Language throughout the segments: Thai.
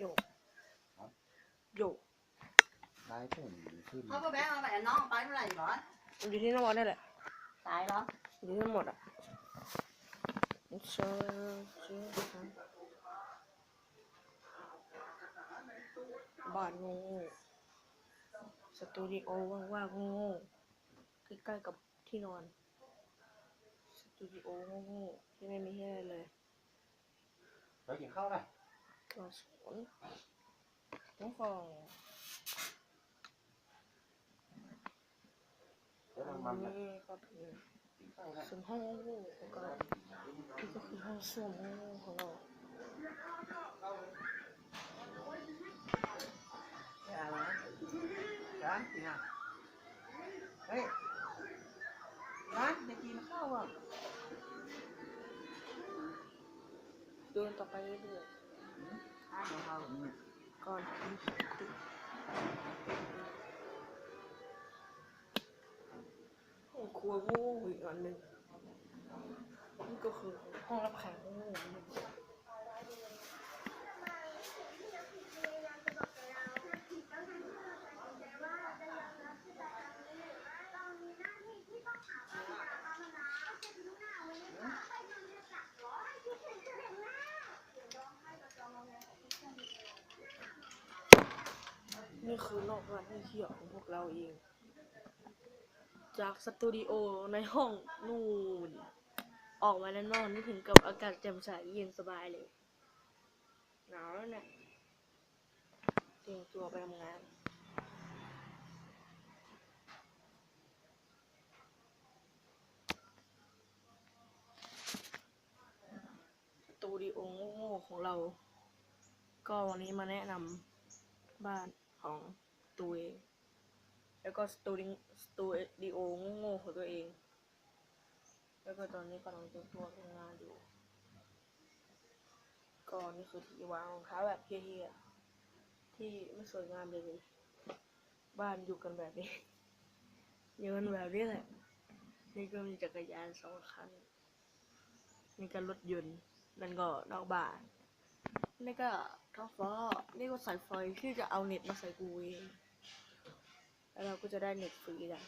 โยกโยกลายผมขึ้นเขาก็แบงเอาไปน้องไปเมื่อไหร่ก่อนอยู่ที่น้ำมันได้แหละตายเหรออยู่ที่ทั้งหมดอะเชิญเชิญบ้านงูสตูดิโอว่างๆงูใกล้ๆกับที่นอนสตูดิโองูที่ไม่มีที่อะไรเลยไปกินข้าวเลย ก็สวนน้องฟองเดี๋ยวทำมันนะนี่ก็เป็นกินข้าวเลยส่วนห้องงูแล้วก็นี่ก็คือห้องส้วมของเราอะไรร้านกินะเฮ้ยร้านจะกินข้าวอะเดินต่อไปเรื่อยๆ ก่อนห้องครัวงูอีกอันหนึ่งนี่ก็คือห้องรับแขกงู นี่คือนอกร้านที่เที่ยวของพวกเราเอง จากสตูดิโอในห้องนู่น ออกมาด้านนอกนี่ถึงกับอากาศแจ่มใสเย็นสบายเลย หนาวแล้วเนี่ยเตรียมตัวไปทำงานสตูดิโอโง่ๆของเรา ก็วันนี้มาแนะนำบ้าน ของตัวเอง แล้วก็สตูดิสตูดิโอโง่ๆของตัวเอง แล้วก็ตอนนี้กำลังเตรียมตัวทำงานอยู่ ก็นี่คือที่วางรองเท้าแบบเฮียๆที่ไม่สวยงามเลย บ้านอยู่กันแบบนี้อยู่กันแบบนี้แหละ นี่ก็มีจักรยานสองคันนี่ก็รถยนต์นั่นก็นอกบ้าน นี่ก็ท้องฟ้านี่ก็สายไฟที่จะเอาเน็ตมาใส่กูเองแล้วเราก็จะได้เน็ตฟรีได้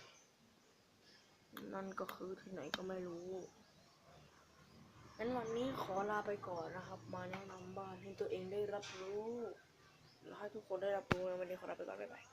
นั่นก็คือที่ไหนก็ไม่รู้งั้นวันนี้ขอลาไปก่อนนะครับ มาแนะนำบ้านให้ตัวเองได้รับรู้ แล้วให้ทุกคนได้รับรู้นะวันนี้ขอลาไปก่อนบ๊ายบาย